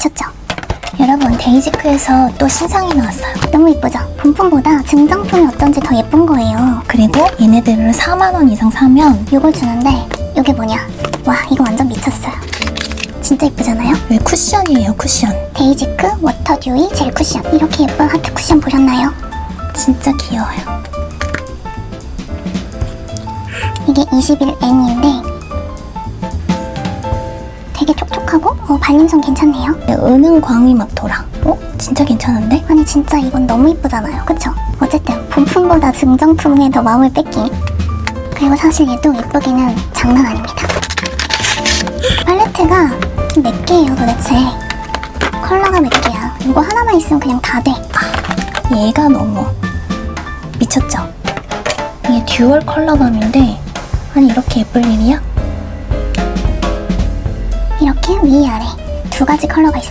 미쳤죠? 여러분 데이지크에서 또 신상이 나왔어요 너무 예쁘죠? 본품보다 증정품이 어쩐지 더 예쁜 거예요 그리고 얘네들을 4만원 이상 사면 이걸 주는데 이게 뭐냐 와 이거 완전 미쳤어요 진짜 예쁘잖아요? 왜 쿠션이에요 쿠션 데이지크 워터 듀이 젤 쿠션 이렇게 예쁜 하트 쿠션 보셨나요? 진짜 귀여워요 이게 21N인데 되게 촉촉하고 어, 발림성 괜찮네요 은은 광이 막 돌아 어? 진짜 괜찮은데? 아니 진짜 이건 너무 이쁘잖아요 그쵸? 어쨌든 본품보다 증정품에 더 마음을 뺏긴 그리고 사실 얘도 예쁘기는 장난 아닙니다 팔레트가 몇 개예요 도대체 컬러가 몇 개야 이거 하나만 있으면 그냥 다 돼 얘가 너무 미쳤죠? 이게 듀얼 컬러감인데 아니 이렇게 예쁠 일이야? 이렇게 위아래 두 가지 컬러가 있어요